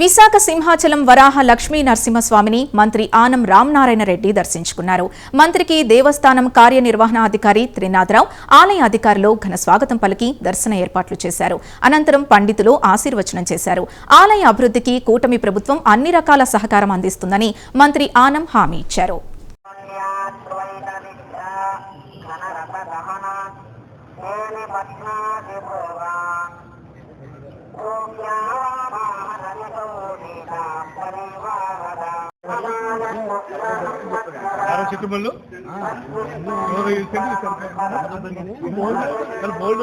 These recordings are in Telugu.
విశాఖ సింహాచలం వరాహ లక్ష్మీ నరసింహస్వామిని మంత్రి ఆనం రామనారాయణ రెడ్డి దర్శించుకున్నారు. మంత్రికి దేవస్థానం కార్యనిర్వహణాధికారి త్రినాథరావు ఆలయ అధికారులు ఘన స్వాగతం పలికి దర్శన ఏర్పాట్లు చేశారు. అనంతరం పండితులు ఆశీర్వచనం చేశారు. ఆలయ అభివృద్ధికి కూటమి ప్రభుత్వం అన్ని రకాల సహకారం అందిస్తుందని మంత్రి ఆనం హామీ ఇచ్చారు. కుటుంబంలో బోల్డ్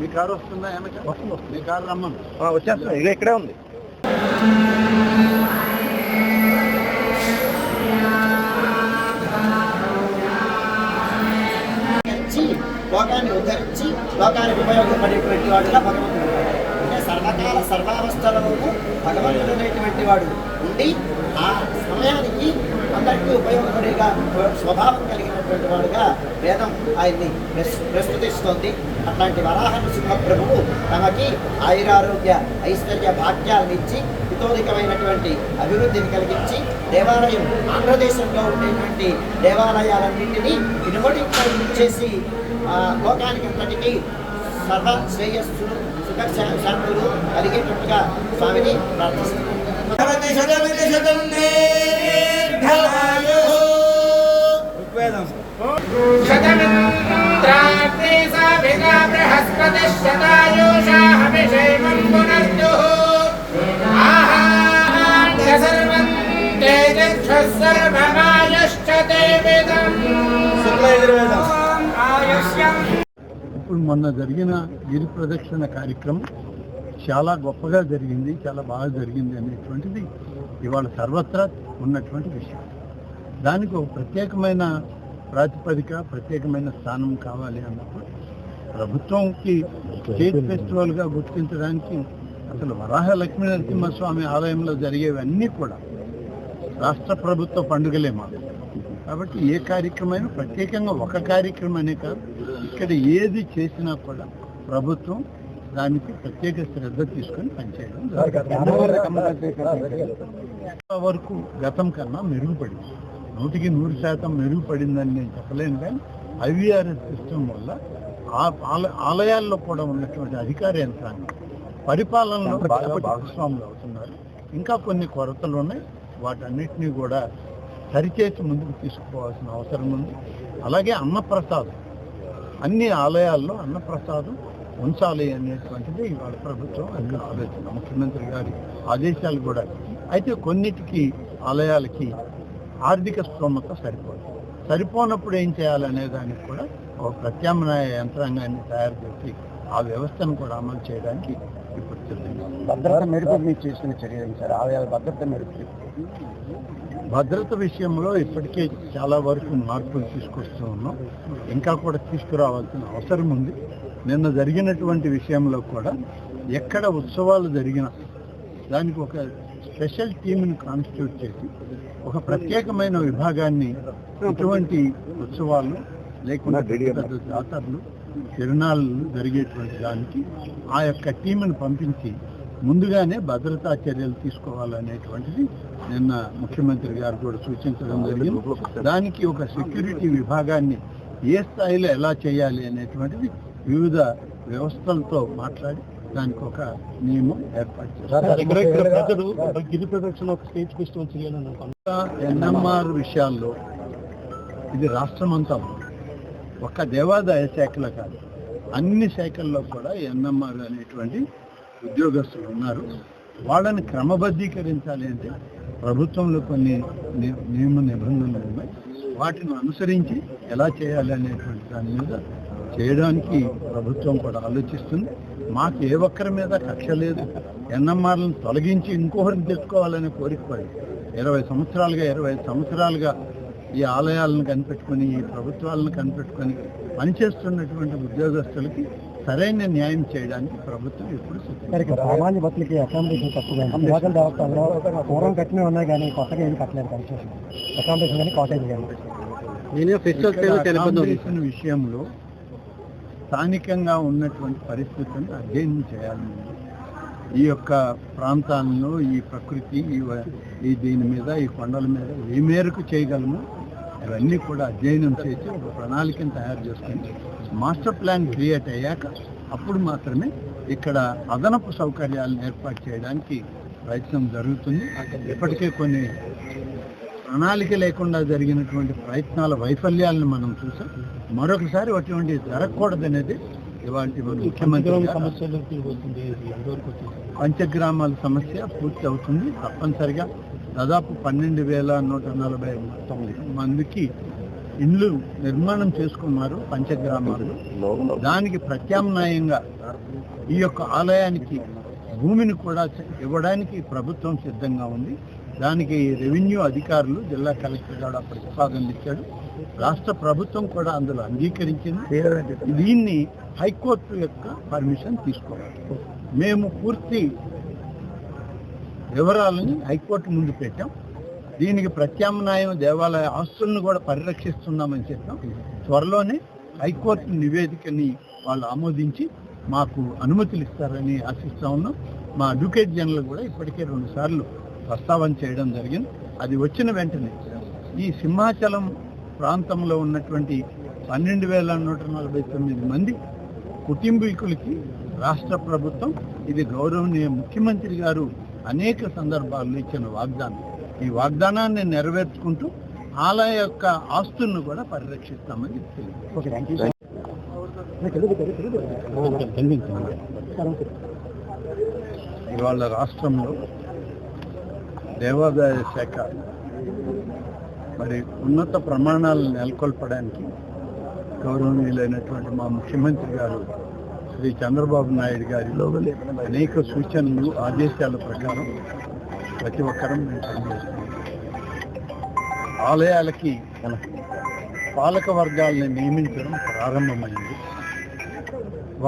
మీ కారు వస్తుందా వెనక? మీ కారు రమ్మను. వచ్చేస్తా ఇక ఇక్కడే ఉంది. ఉద్ధరించి లోకాన్ని ఉద్ధరించి లోకానికి ఉపయోగపడేటువంటి వాడుగా భగవంతుడు. అంటే సర్వకాల సర్వావస్థలలోనూ భగవంతుడు అనేటువంటి వాడు ఉండి ఆ సమయానికి అందరికీ ఉపయోగపడేగా స్వభావం కలిగినటువంటి వాడుగా వేదం ఆయన్ని ప్రస్తుతిస్తోంది అట్లాంటి వరాహ సింహప్రభువు తమకి ఆయురారోగ్య ఐశ్వర్య భాగ్యాలను ఇచ్చి హితోధికమైనటువంటి అభివృద్ధిని కలిగించి దేవాలయం ఆంధ్రదేశంలో ఉండేటువంటి దేవాలయాలన్నింటినీ ఇనుమడించేసి లోకానికి అంతటికీ సర్వ శ్రేయస్సులు సుఖ శాంతులు కలిగేటట్టుగా స్వామిని ప్రార్థిస్తున్నాను ఇప్పుడు మొన్న జరిగిన గిరి ప్రదక్షిణ కార్యక్రమం చాలా గొప్పగా జరిగింది చాలా బాగా జరిగింది అనేటువంటిది ఇవాళ సర్వత్రా ఉన్నటువంటి విషయం. దానికి ఒక ప్రత్యేకమైన ప్రాతిపదిక ప్రత్యేకమైన స్థానం కావాలి అన్నప్పుడు ప్రభుత్వంకి స్టేట్ ఫెస్టివల్గా గుర్తించడానికి అసలు వరాహ లక్ష్మీ నరసింహస్వామి ఆలయంలో జరిగేవన్నీ కూడా రాష్ట్ర ప్రభుత్వ పండుగలే మాకు. కాబట్టి ఏ కార్యక్రమైనా ప్రత్యేకంగా ఒక కార్యక్రమనే కాదు ఇక్కడ ఏది చేసినా కూడా ప్రభుత్వం దానికి ప్రత్యేక శ్రద్ధ తీసుకొని పనిచేయడం వరకు గతం కన్నా మెరుగుపడింది. నూటికి నూరు శాతం మెరుగుపడిందని నేను చెప్పలేను కానీ ఐవీఆర్ఎస్ సిస్టమ్ వల్ల ఆలయాల్లో కూడా ఉన్నటువంటి అధికార యంత్రాంగం పరిపాలనలో బాగా భాగస్వాములు అవుతున్నారు. ఇంకా కొన్ని కొరతలు ఉన్నాయి. వాటన్నిటినీ కూడా సరిచేసి ముందుకు తీసుకుపోవాల్సిన అవసరం ఉంది. అలాగే అన్నప్రసాదం. అన్ని ఆలయాల్లో అన్నప్రసాదం ఉంచాలి అనేటువంటిది ఇవాళ ప్రభుత్వం అన్ని ఆలోచన. ముఖ్యమంత్రి గారి ఆదేశాలు కూడా. అయితే కొన్నిటికి ఆలయాలకి ఆర్థిక స్తోమత సరిపోదు. సరిపోనప్పుడు ఏం చేయాలనే దానికి కూడా ఒక ప్రత్యామ్నాయ యంత్రాంగాన్ని తయారు చేసి ఆ వ్యవస్థను కూడా అమలు చేయడానికి ఇప్పుడు. భద్రత మెరుపు మీరు చేసిన చర్య సార్? ఆలయాల భద్రత మెరుపు భద్రత విషయంలో ఇప్పటికే చాలా వరకు మార్పులు తీసుకొస్తూ ఉన్నాం. ఇంకా కూడా తీసుకురావాల్సిన అవసరం ఉంది. నిన్న జరిగినటువంటి విషయంలో కూడా ఎక్కడ ఉత్సవాలు జరిగినా దానికి ఒక స్పెషల్ టీంని కాన్స్టిట్యూట్ చేసి ఒక ప్రత్యేకమైన విభాగాన్ని ఇటువంటి ఉత్సవాలు లేకుండా జాతరలు తిరునాళ్ళు జరిగేటువంటి దానికి ఆ యొక్క టీంను పంపించి ముందుగానే భద్రతా చర్యలు తీసుకోవాలనేటువంటిది నిన్న ముఖ్యమంత్రి గారు కూడా సూచించడం జరిగింది. దానికి ఒక సెక్యూరిటీ విభాగాన్ని ఏ స్థాయిలో ఎలా చేయాలి అనేటువంటిది వివిధ వ్యవస్థలతో మాట్లాడి దానికి ఒక నియమం ఏర్పాటు చేస్తారు గిరి ప్రదక్షిణ ఒక స్టేజ్ ఫెస్టివల్ చేయాలని ఎన్ఎంఆర్ విషయాల్లో ఇది రాష్ట్రమంతా ఉంది. ఒక్క దేవాదాయ శాఖలో కాదు అన్ని శాఖల్లో కూడా ఎన్ఎంఆర్ అనేటువంటి ఉద్యోగస్తులు ఉన్నారు. వాళ్ళని క్రమబద్ధీకరించాలి అంటే ప్రభుత్వంలో కొన్ని నియమ నిబంధనలు ఉన్నాయి. వాటిని అనుసరించి ఎలా చేయాలి అనేటువంటి దాని మీద చేయడానికి ప్రభుత్వం కూడా ఆలోచిస్తుంది. మాకు ఏ ఒక్కరి మీద కక్ష లేదు. ఎన్ఎంఆర్లను తొలగించి ఇంకొకరిని తెచ్చుకోవాలనే కోరిక పడి ఇరవై సంవత్సరాలుగా ఇరవై ఐదు సంవత్సరాలుగా ఈ ఆలయాలను కనిపెట్టుకొని ఈ ప్రభుత్వాలను కనిపెట్టుకొని పనిచేస్తున్నటువంటి ఉద్యోగస్తులకి సరైన న్యాయం చేయడానికి ప్రభుత్వం ఎప్పుడు సిద్ధంగా సామాన్య భక్తులకి అకామిడేషన్ తక్కువ పూర్వం కట్టినవి ఉన్నాయి కానీ కొత్తగా ఏం కట్టలేదు కన్స్ట్రక్షన్ అకామిడేషన్ కానీ కాటేజ్ కానీ. నేనే విషయంలో స్థానికంగా ఉన్నటువంటి పరిస్థితులను అధ్యయనం చేయాలి. ఈ యొక్క ప్రాంతాలను ఈ ప్రకృతి ఈ దీని మీద ఈ కొండల మీద ఏ మేరకు చేయగలము? ఇవన్నీ కూడా అధ్యయనం చేసి ఒక ప్రణాళికను తయారు చేసుకొని మాస్టర్ ప్లాన్ క్రియేట్ అయ్యాక అప్పుడు మాత్రమే ఇక్కడ అదనపు సౌకర్యాలను ఏర్పాటు చేయడానికి ప్రయత్నం జరుగుతుంది. ఇప్పటికే కొన్ని ప్రణాళిక లేకుండా జరిగినటువంటి ప్రయత్నాల వైఫల్యాలను మనం చూసాం. మరొకసారి అటువంటి జరగకూడదనేది ఇవాళ మన ముఖ్యమంత్రి గారు. పంచగ్రామాల సమస్య పూర్తి అవుతుంది. తప్పనిసరిగా దాదాపు పన్నెండు వేల నూట నలభై మందికి ఇండ్లు నిర్మాణం చేసుకున్నారు పంచగ్రామాలు. దానికి ప్రత్యామ్నాయంగా ఈ యొక్క ఆలయానికి భూమిని కూడా ఇవ్వడానికి ప్రభుత్వం సిద్ధంగా ఉంది. దానికి రెవెన్యూ అధికారులు జిల్లా కలెక్టర్ కూడా ప్రతిపాదనలు ఇచ్చాడు రాష్ట్ర ప్రభుత్వం కూడా అందులో అంగీకరించింది. దీన్ని హైకోర్టు యొక్క పర్మిషన్ తీసుకోవాలి. మేము పూర్తి వివరాలని హైకోర్టు ముందు పెట్టాం. దీనికి ప్రత్యామ్నాయం దేవాలయ ఆస్తులను కూడా పరిరక్షిస్తున్నామని చెప్పాం. త్వరలోనే హైకోర్టు నివేదికని వాళ్ళు ఆమోదించి మాకు అనుమతులు ఇస్తారని ఆశిస్తా ఉన్నాం. మా అడ్వకేట్ జనరల్ కూడా ఇప్పటికే రెండు సార్లు ప్రస్తావన చేయడం జరిగింది. అది వచ్చిన వెంటనే ఈ సింహాచలం ప్రాంతంలో ఉన్నటువంటి పన్నెండు వేల నూట నలభై తొమ్మిది మంది కుటుంబీకులకి రాష్ట్ర ప్రభుత్వం ఇది గౌరవనీయ ముఖ్యమంత్రి గారు అనేక సందర్భాల్లో ఇచ్చిన వాగ్దానం. ఈ వాగ్దానాన్ని నెరవేర్చుకుంటూ ఆలయ యొక్క ఆస్తులను కూడా పరిరక్షిస్తామని ఇవాళ రాష్ట్రంలో దేవాదాయ శాఖ మరి ఉన్నత ప్రమాణాలను నెలకొల్పడానికి గౌరవనీయులైనటువంటి మా ముఖ్యమంత్రి గారు శ్రీ చంద్రబాబు నాయుడు గారి అనేక సూచనలు ఆదేశాల ప్రకారం ప్రతి ఒక్కరం మేము పనిచేస్తున్నాం. ఆలయాలకి పాలక వర్గాల్ని నియమించడం ప్రారంభమైంది.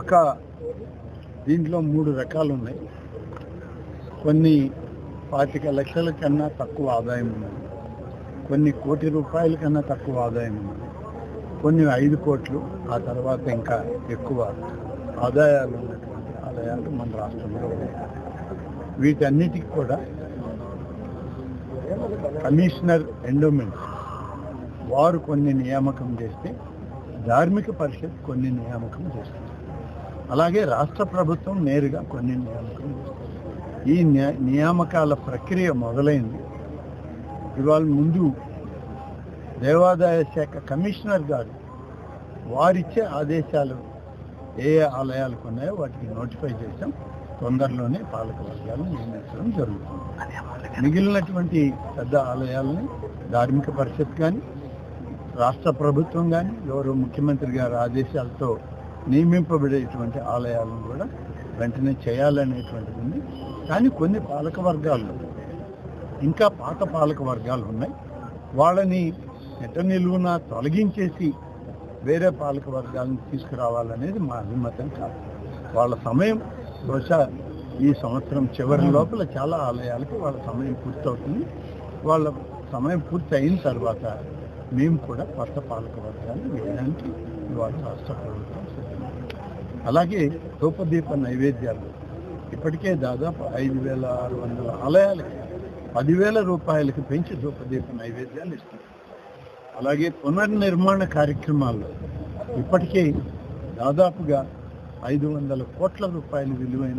ఒక దీంట్లో మూడు రకాలు ఉన్నాయి కొన్ని పాతిక లక్షల కన్నా తక్కువ ఆదాయం ఉన్నది. కొన్ని కోటి రూపాయల కన్నా తక్కువ ఆదాయం ఉన్నది కొన్ని ఐదు కోట్లు ఆ తర్వాత ఇంకా ఎక్కువ ఆదాయాలు ఉన్నటువంటి ఆదాయాలు మన రాష్ట్రంలో ఉన్నాయి. వీటన్నిటికి కూడా కమిషనర్ ఎండోమెంట్స్ వారు కొన్ని నియామకం చేస్తే ధార్మిక పరిషత్ కొన్ని నియామకం చేస్తుంది. అలాగే రాష్ట్ర ప్రభుత్వం నేరుగా కొన్ని నియామకం చేస్తుంది. ఈ నియామకాల ప్రక్రియ మొదలైంది. ఇవాళ ముందు దేవాదాయ శాఖ కమిషనర్ గారు వారిచ్చే ఆదేశాలు ఏ ఏ ఆలయాలకు ఉన్నాయో వాటికి నోటిఫై చేసాం తొందరలోనే పాలక వర్గాలను నియమించడం జరుగుతుంది. మిగిలినటువంటి పెద్ద ఆలయాలని ధార్మిక పరిషత్ కానీ రాష్ట్ర ప్రభుత్వం కానీ గౌరవ ముఖ్యమంత్రి గారి ఆదేశాలతో నియమింపబడేటువంటి ఆలయాలను కూడా వెంటనే చేయాలనేటువంటిది ఉంది. కానీ కొన్ని పాలక వర్గాల్లో ఇంకా పాత పాలక వర్గాలు ఉన్నాయి. వాళ్ళని ఎట నిలువున తొలగించేసి వేరే పాలక వర్గాలను తీసుకురావాలనేది మా అభిమతం కాదు. వాళ్ళ సమయం బహుశా ఈ సంవత్సరం చివరి లోపల చాలా ఆలయాలకి వాళ్ళ సమయం పూర్తవుతుంది. వాళ్ళ సమయం పూర్తి అయిన తర్వాత మేము కూడా కొత్త పాలక వర్గాన్ని వేయడానికి ఇవాళ రాష్ట్ర ప్రభుత్వం అలాగే ధూపదీప నైవేద్యాలు ఇప్పటికే దాదాపు ఐదు వేల ఆరు వందల ఆలయాలకి పదివేల రూపాయలకి పెంచి ధూపదీప నైవేద్యాలు ఇస్తారు. అలాగే పునర్నిర్మాణ కార్యక్రమాల్లో ఇప్పటికే దాదాపుగా ఐదు వందల కోట్ల రూపాయలు విలువైన